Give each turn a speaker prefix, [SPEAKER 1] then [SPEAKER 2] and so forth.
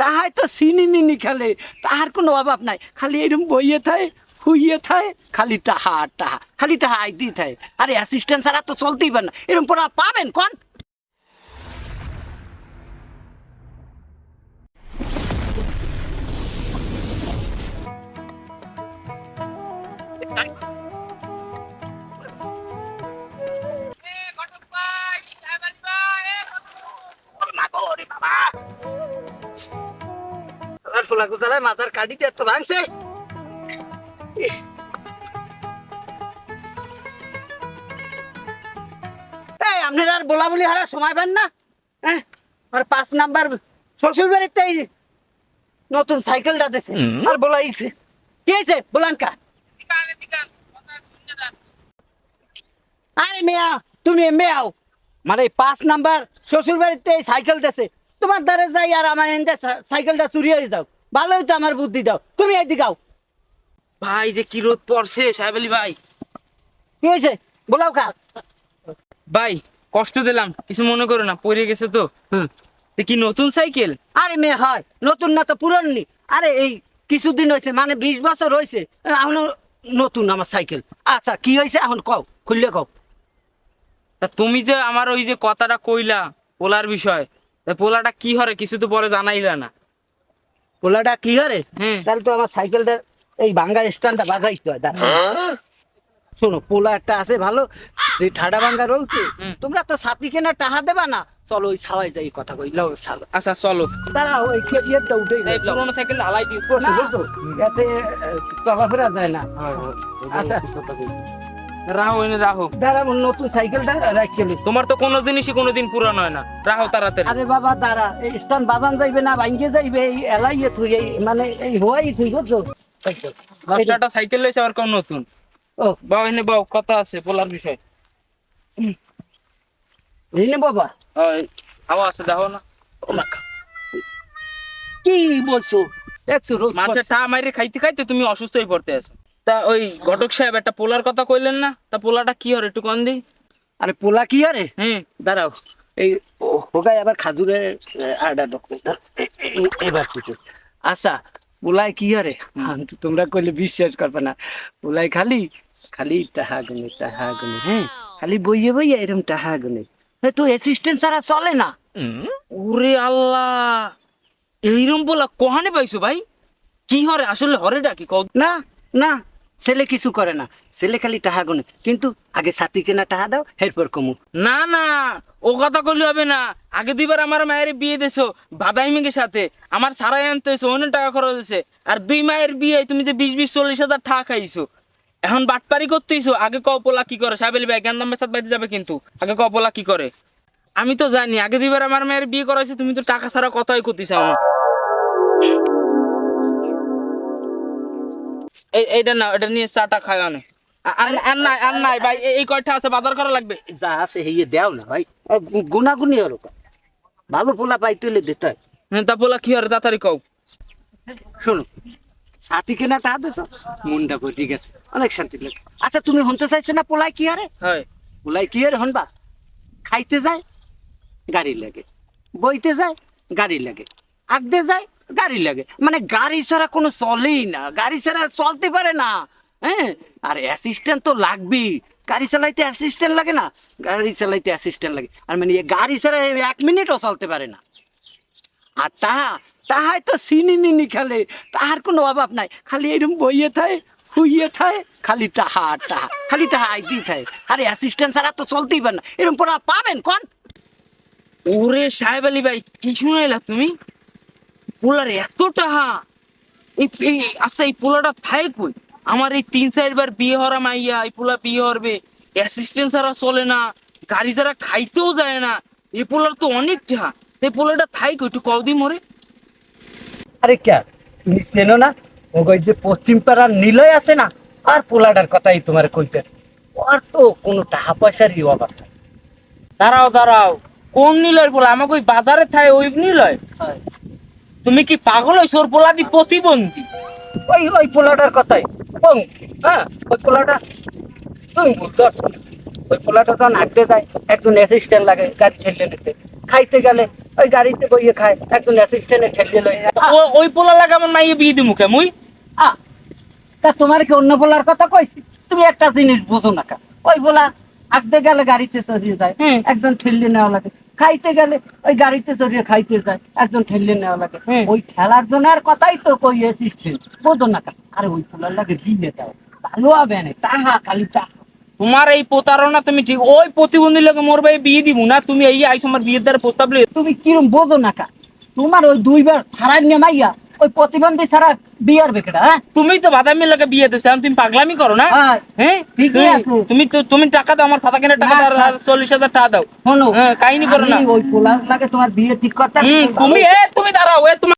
[SPEAKER 1] তাহাই তো সিনি মিনি খেলে। তাহার কোনো অভাব নাই। খালি এরকম বইয়ে থাকে হুইয়ে থাকে খালি টাহা টাহা খালি টাহা আইতেই থাকে আরে অ্যাসিস্ট্যান্ট ছাড়া তো চলতেই পারে না। এরকম পড়া পাবেন কোন? আমার কোথায় মাথার কাটিটা এত ভাঙছে? এই আপনারা আর বলা বলি হারা সময় পান না? হ্যাঁ? আর পাঁচ নাম্বার শ্বশুর বাড়িতে নতুন সাইকেলটা দেখে আর বলাইছে। কি হয়েছে? বলান কা? আরে মেয়া তুমি মেয়াও। মানে পাঁচ নাম্বার শ্বশুর বাড়িতে সাইকেল দেছে। তোমার দ্বারে যাই আর আমার সাইকেলটা চুরি হয়ে যাও। ভালোই তো আমার বুদ্ধি দাও। তুমি এইদিকে আও।
[SPEAKER 2] ভাই যে কি রোদ পড়ছে সাহেব আলী ভাই।
[SPEAKER 1] কি হয়েছে? বলাও কা
[SPEAKER 2] ভাই কষ্ট দিলাম কিছু মনে করো না পড়ে গেছে তো। কি নতুন সাইকেল?
[SPEAKER 1] আরে মেয়ে হয়। নতুন না তো পুরননি। আরে এই কিছুদিন হয়েছে মানে বিশ বছর হয়েছে এখনও নতুন আমার সাইকেল। আচ্ছা কি হয়েছে এখন কও খুললে কও।
[SPEAKER 2] তা তুমি যে আমার ওই যে কথাটা কইলা পোলার বিষয় তা পোলাটা কি হরে কিছু তো পরে জানাইলা না।
[SPEAKER 1] পোলাটা কি হরে
[SPEAKER 2] হুম।
[SPEAKER 1] তাহলে তো আমার সাইকেলটা এই ভাঙ্গা স্ট্যান্ডটা বাগাইতে হয় দাঁড়া। শোনো পোলা একটা আছে ভালো যে ঠাডা ভাঙ্গা রয়েছে তোমরা তো সাথী কেনা টাহা দেবা না। চলো ওই সাওয়াই যাই কথা কই লও সালো
[SPEAKER 2] আচ্ছা চলো।
[SPEAKER 1] দাঁড়া ওই কেজিয়ারটা উঠেই
[SPEAKER 2] এই পুরোনো সাইকেল হালাই দিও।
[SPEAKER 1] না, এতে চলাফেরা যায় না। আচ্ছা।
[SPEAKER 2] রাহো এনে রাহো।
[SPEAKER 1] দাঁড়া ওর নতুন সাইকেলটা রাখিয়ে নিস
[SPEAKER 2] তোমার তো কোনো জিনিসই কোনোদিন পুরান হয় না। রাহো তাড়াতাড়ি।
[SPEAKER 1] আরে বাবা দাঁড়া এই স্টান বাজান যাইবে না ভাঙ্গে যাইবে এই এলাইয়ে থুই এই মানে এই হওয়াই থুই বুঝছ?
[SPEAKER 2] দশটাটা সাইকেল লইছে আবার কোন নতুন?
[SPEAKER 1] ও।
[SPEAKER 2] এনে কথা আছে বিষয়।
[SPEAKER 1] বাবা।
[SPEAKER 2] হাওয়া আছে না।
[SPEAKER 1] কি বলছো? দেখছ
[SPEAKER 2] মাছের ঠা মাইরে খাইতে খাইতে তুমি অসুস্থ হয়ে পড়তে আছো। তা ওই ঘটক সাহেব একটা পোলার কথা কইলেন না? তা পোলাটা কি হরে একটু কন দি।
[SPEAKER 1] আরে পোলা কি আরে
[SPEAKER 2] হ্যাঁ
[SPEAKER 1] দাঁড়াও এই ও- আবার খাজুরের আডা ডক্টর এবার টুকু আচ্ছা পোলাই কি আরে তোমরা কইলে বিশ্বাস করবে না। পোলাই খালি খালি টাহা গুনে টাহা গুনে হ্যাঁ? খালি বইয়ে বইয়ে এরকম টাহা গুনে এ তো অ্যাসিস্ট্যান্ট ছাড়া চলে না।
[SPEAKER 2] ওরে আল্লাহ এইরম পোলা কহানে পাইছো ভাই? কি হরে আসলে হরেটা কি? কও
[SPEAKER 1] না না ছেলে কিছু করে না। ছেলে খালি টাহা গুনে। কিন্তু আগে সাথী কেনা টাহা দাও, এরপর কমু।
[SPEAKER 2] না না, ও কথা কইলে হবে না। আগে দুইবার আমার মায়ের বিয়ে দিছো মেঘের সাথে। আমার সারাই আনতে হয়েছে, অনেক টাকা খরচ হয়েছে। আর দুই মায়ের বিয়ে তুমি যে বিশ বিশ, চল্লিশ হাজার টাকা খাইছো, এখন বাটপারি করতেইছো, আগে কপলা কি করে? সাহেবেল ভাই জ্ঞান দামের সাথে যাবে কিন্তু? আগে কপলা কি করে? আমি তো জানি, আগে দুইবার আমার মায়ের বিয়ে করা হয়েছে তুমি তো টাকা ছাড়া কথাই করতে চাও না এই এইটা না এটা নিয়ে চাটা খায় অনেক আর আর নাই আর নাই ভাই এই- কয়টা আছে বাজার করা লাগবে?
[SPEAKER 1] যা আছে হেয়ে দেও না ভাই। গুনাগুনি ওর ভালো পোলা পাই তুলে দিতে হয়
[SPEAKER 2] তা বলা কি আর তাড়াতাড়ি কও
[SPEAKER 1] শোনো সাথী কেনা টাহা দিছ বই ঠিক আছে অনেক শান্তি লাগে আচ্ছা তুমি হনতে চাইছো না পোলাই কি আরে
[SPEAKER 2] হয়।
[SPEAKER 1] পোলাই কি আরে হনবা খাইতে যায় গাড়ি লাগে। বইতে যায় গাড়ি লাগে। আগতে যায় গাড়ি লাগে। মানে গাড়ি ছাড়া কোনো চলেই না। গাড়ি ছাড়া চলতে পারে না। হ্যাঁ? আর অ্যাসিস্ট্যান্ট তো লাগবেই। গাড়ি চালাইতে অ্যাসিস্ট্যান্ট লাগে না? গাড়ি চালাইতে অ্যাসিস্ট্যান্ট লাগে। আর মানে গাড়ি ছাড়া এক মিনিটও চলতে পারে না। আর তাহা, তাহাই তো সিনি মিনি খেলে। তাহার কোনো অভাব নাই। খালি এরকম বইয়ে থাকে হুইয়ে থাকে খালি টাহা টাহা খালি টাহা আইতেই থাকে আরে অ্যাসিস্ট্যান্ট ছাড়া তো চলতেই পারে না। এরকম পড়া পাবেন কন?
[SPEAKER 2] ওরে সাহেব আলী ভাই, কি শুনাইলা তুমি? পোলার এত টাহা এই এই আচ্ছা এই পোলাটা থাই কই? আমার এই তিন চারবার বিয়ে হরা মাইয়া এই পোলা বিয়ে হরবে। অ্যাসিস্ট্যান্ট ছাড়া চলে না গাড়ি ছাড়া খাইতেও যায় না। এই পোলার তো অনেক টাহা এই পোলাটা থাই কই? একটু কদি মরে।
[SPEAKER 1] আরে কে তুমি চেনো না? ওই যে পশ্চিম পাড়ার নিলয় আছে না আর পোলাটার কথাই তোমার কইতে ওর তো কোনো টাকা পয়সারই অভাব
[SPEAKER 2] দাঁড়াও দাঁড়াও। কোন নিলয় পোলা আমাকে ওই বাজারে থাই ওই নিলয়? তুমি কি পাগল হইছ ওর পোলা দি প্রতিবন্ধী?
[SPEAKER 1] ওই ওই পোলাটার কথাই। হ্যাঁ ওই পোলাটা। তুমি বুঝতে ওই পোলাটা যখন আঁকতে যায় একজন অ্যাসিস্ট্যান্ট লাগে গাড়ি ঠেলে নিতে খাইতে গেলে ওই গাড়িতে বইয়ে খায় একজন অ্যাসিস্ট্যান্টে লয়ে যায়।
[SPEAKER 2] ওই পোলা লাগে আমার মাইয়ে বিয়ে দিমু কে মুই?
[SPEAKER 1] আ, তা তোমার কি অন্য বলার কথা কইছি? তুমি একটা জিনিস বুঝো না কা। ওই বলা আগতে গেলে গাড়িতে চড়িয়ে যায় একজন ঠেলিয়ে নেওয়া লাগে। খাইতে গেলে ওই গাড়িতে চড়িয়ে খাইতে যায়। একজন ঠেললে নেওয়া লাগে
[SPEAKER 2] ওই
[SPEAKER 1] ওই খেলার জনের কথাই তো কই অ্যাসিস্ট্যান্ট বোঝো না আরে ওই ফুলার লাগে দিলে দাও। ভালো হবে না তাহা খালি চাহা
[SPEAKER 2] তোমার এই প্রতারণা তুমি ঠিক ওই প্রতিবন্ধী লোক মোর ভাই বিয়ে দিব না? তুমি এই আইস আমার বিয়ের দ্বারা প্রস্তাব
[SPEAKER 1] তুমি কিরম বোঝো না কা তোমার ওই দুইবার ছাড়াই নেমাইয়া ওই প্রতিবন্ধী ছাড়া বিয়ার বেকেটা হ্যাঁ
[SPEAKER 2] তুমি তো বাদামি লাগে বিয়ে দিছো তুমি পাগলামি করো না
[SPEAKER 1] হ্যাঁ।
[SPEAKER 2] হ্যাঁ
[SPEAKER 1] ঠিকই আছে।
[SPEAKER 2] তুমি তো তুমি টাকা দাও আমার খাতা কেনার টাকা দাও আর। চল্লিশ হাজার টাকা দাও
[SPEAKER 1] শোনো
[SPEAKER 2] হ্যাঁ, কাহিনী করো না।
[SPEAKER 1] ওই পোলার লাগে তোমার বিয়ে ঠিক করতে
[SPEAKER 2] তুমি এ তুমি দাঁড়াও এ তুমি